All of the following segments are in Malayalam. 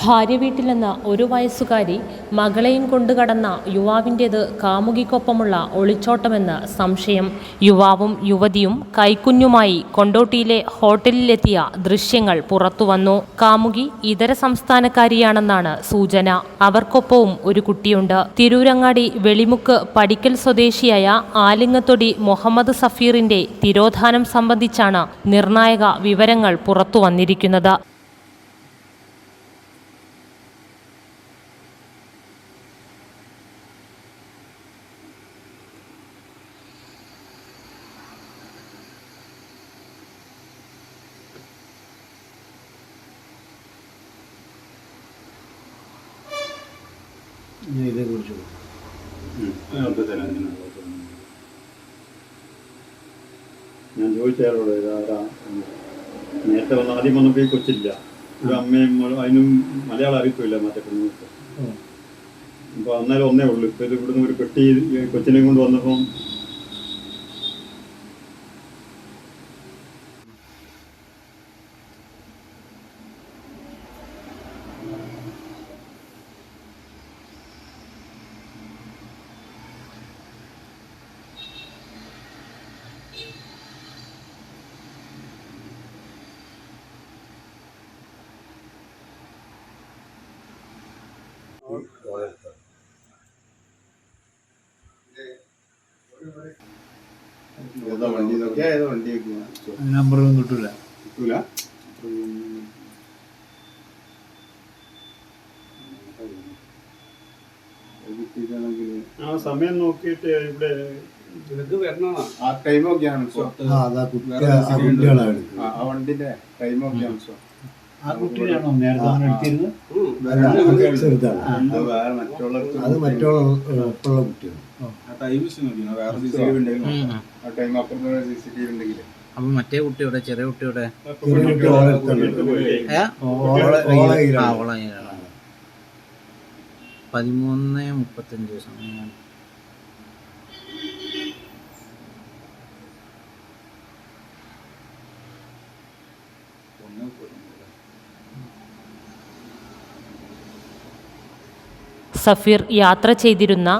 ഭാര്യ വീട്ടിലെന്ന ഒരു വയസ്സുകാരി മകളെയും കൊണ്ടുകടന്ന യുവാവിന്റേത് കാമുകിക്കൊപ്പമുള്ള ഒളിച്ചോട്ടമെന്ന് സംശയം യുവാവും യുവതിയും കൈക്കുഞ്ഞുമായി കൊണ്ടോട്ടിയിലെ ഹോട്ടലിലെത്തിയ ദൃശ്യങ്ങൾ പുറത്തുവന്നു. കാമുകി ഇതര സംസ്ഥാനക്കാരിയാണെന്നാണ് സൂചന. അവർക്കൊപ്പവും ഒരു കുട്ടിയുണ്ട്. തിരൂരങ്ങാടി വെളിമുക്ക് പടിക്കൽ സ്വദേശിയായ ആലിങ്ങത്തൊടി മുഹമ്മദ് സഫീറിന്റെ തിരോധാനം സംബന്ധിച്ചാണ് നിർണായക വിവരങ്ങൾ പുറത്തുവന്നിരിക്കുന്നത്. ഞാൻ ഇതേ കുറിച്ച് ഞാൻ ചോദിച്ചയാളോട് ഇതാരാ. നേരത്തെ വന്ന ആദ്യം വന്നപ്പോൾ ഈ കൊച്ചില്ല. ഒരു അമ്മയും അതിനും മലയാളം അറിയത്തില്ല മറ്റേ പെണ്ണുങ്ങൾക്ക്. അപ്പൊ അന്നേരം ഒന്നേ ഉള്ളൂ. ഇപ്പൊ ഇത് ഇവിടുന്ന് ഒരു പെട്ടി കൊച്ചിനെ കൊച്ചിനെയും കൊണ്ട് വന്നപ്പം നമ്പറൊന്നും കിട്ടൂല. കിട്ടൂല? ആ സമയം നോക്കിയിട്ട് ഇവിടെ ഒക്കെയാണ് സോ ആ കുട്ടി ആ വണ്ടിന്റെ ടൈം നേരത്തെ എടുത്തിരുന്നത് അത് മറ്റുള്ള കുട്ടിയാണ്. അപ്പൊ മറ്റേ കുട്ടിയുടെ ചെറിയ കുട്ടിയുടെ. പതിമൂന്ന് മുപ്പത്തഞ്ച് സമയം സഫീർ യാത്ര ചെയ്തിരുന്ന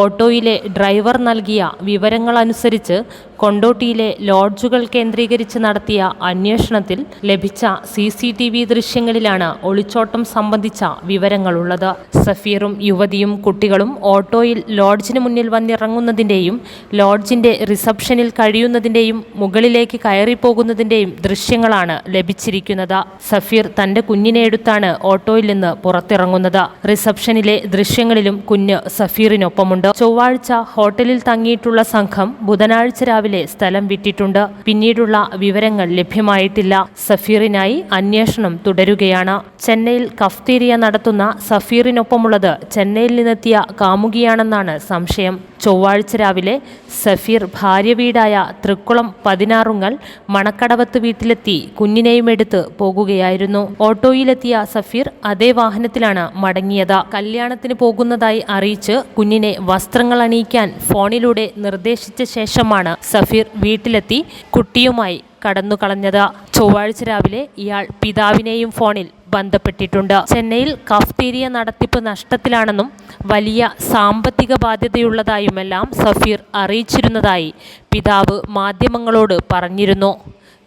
ഓട്ടോയിലെ ഡ്രൈവർ നൽകിയ വിവരങ്ങളനുസരിച്ച് കൊണ്ടോട്ടിയിലെ ലോഡ്ജുകൾ കേന്ദ്രീകരിച്ച് നടത്തിയ അന്വേഷണത്തിൽ ലഭിച്ച സി സി ടി വി ദൃശ്യങ്ങളിലാണ് ഒളിച്ചോട്ടം സംബന്ധിച്ച വിവരങ്ങളുള്ളത്. സഫീറും യുവതിയും കുട്ടികളും ഓട്ടോയിൽ ലോഡ്ജിന് മുന്നിൽ വന്നിറങ്ങുന്നതിന്റെയും ലോഡ്ജിന്റെ റിസപ്ഷനിൽ കഴിയുന്നതിന്റെയും മുകളിലേക്ക് കയറിപ്പോകുന്നതിന്റെയും ദൃശ്യങ്ങളാണ് ലഭിച്ചിരിക്കുന്നത്. സഫീർ തന്റെ കുഞ്ഞിനെ എടുത്താണ് ഓട്ടോയിൽ നിന്ന് പുറത്തിറങ്ങുന്നത്. റിസപ്ഷനിലെ ദൃശ്യങ്ങളിലും കുഞ്ഞ് സഫീറിനൊപ്പമുണ്ട്. ചൊവ്വാഴ്ച ഹോട്ടലിൽ തങ്ങിയിട്ടുള്ള സംഘം ബുധനാഴ്ച രാവിലെ സ്ഥലം വിട്ടിട്ടുണ്ട് പിന്നീടുള്ള വിവരങ്ങൾ ലഭ്യമായിട്ടില്ല. സഫീറിനായി അന്വേഷണം തുടരുകയാണ്. ചെന്നൈയിൽ കഫ്തീരിയ നടത്തുന്ന സഫീറിനൊപ്പമുള്ളത് ചെന്നൈയിൽ നിന്നെത്തിയ കാമുകിയാണെന്നാണ് സംശയം. ചൊവ്വാഴ്ച രാവിലെ സഫീർ ഭാര്യ വീടായ തൃക്കുളം പതിനാറുങ്ങൽ മണക്കടവത്ത് വീട്ടിലെത്തി കുഞ്ഞിനെയും എടുത്ത് പോകുകയായിരുന്നു. ഓട്ടോയിലെത്തിയ സഫീർ അതേ വാഹനത്തിലാണ് മടങ്ങിയത്. കല്യാണത്തിന് പോകുന്നതായി അറിയിച്ച് കുഞ്ഞിനെ വസ്ത്രങ്ങൾ അണിയിക്കാൻ ഫോണിലൂടെ നിർദ്ദേശിച്ച ശേഷമാണ് സഫീർ വീട്ടിലെത്തി കുട്ടിയുമായി കടന്നുകളഞ്ഞത്. ചൊവ്വാഴ്ച രാവിലെ ഇയാൾ പിതാവിനെയും ഫോണിൽ ബന്ധപ്പെട്ടിട്ടുണ്ട്. ചെന്നൈയിൽ കഫ്തീരിയ നടത്തിപ്പ് നഷ്ടത്തിലാണെന്നും വലിയ സാമ്പത്തിക ബാധ്യതയുള്ളതായുമെല്ലാം സഫീർ അറിയിച്ചിരുന്നതായി പിതാവ് മാധ്യമങ്ങളോട് പറഞ്ഞിരുന്നു.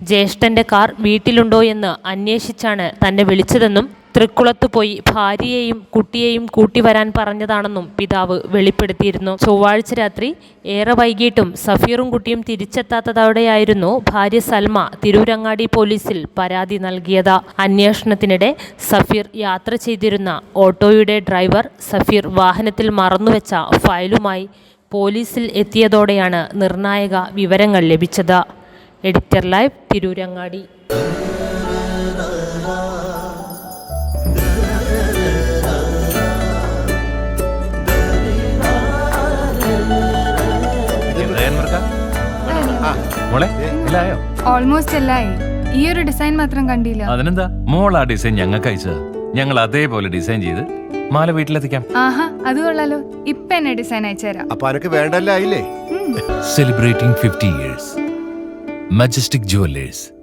ജ്യേഷ്ഠന്റെ കാർ വീട്ടിലുണ്ടോ എന്ന് അന്വേഷിച്ചാണ് തന്നെ വിളിച്ചതെന്നും തൃക്കുളത്ത് പോയി ഭാര്യയെയും കുട്ടിയെയും കൂട്ടി വരാൻ പറഞ്ഞതാണെന്നും പിതാവ് വെളിപ്പെടുത്തിയിരുന്നു. ചൊവ്വാഴ്ച രാത്രി ഏറെ വൈകിട്ടും സഫീറും കുട്ടിയും തിരിച്ചെത്താത്തതോടെയായിരുന്നു ഭാര്യ സൽമ തിരൂരങ്ങാടി പോലീസിൽ പരാതി നൽകിയത്. അന്വേഷണത്തിനിടെ സഫീർ യാത്ര ചെയ്തിരുന്ന ഓട്ടോയുടെ ഡ്രൈവർ സഫീർ വാഹനത്തിൽ മറന്നുവെച്ച ഫയലുമായി പോലീസിൽ എത്തിയതോടെയാണ് നിർണായക വിവരങ്ങൾ ലഭിച്ചത്. Editor live Tirurangadi. മോളെ എല്ലായോ ഓൾമോസ്റ്റ് എല്ലായി. ഈ ഒരു ഡിസൈൻ മാത്രം കണ്ടില്ല. അതിനെന്താ? മോൾ ആ ഡിസൈൻ ഞങ്ങൾക്ക് അയച്ചതാ. ഞങ്ങൾ അതേപോലെ ഡിസൈൻ ചെയ്ത് മാല വീട്ടിലെത്തിക്കാം. ആഹാ അത് കൊള്ളാലോ. ഇപ്പൊ എന്നെ ഡിസൈൻ അയച്ചുതരാം. അപ്പൊ അനക്ക് വേണ്ടല്ല ആയില്ലേ? ഉം, celebrating fifty years majestic jewellers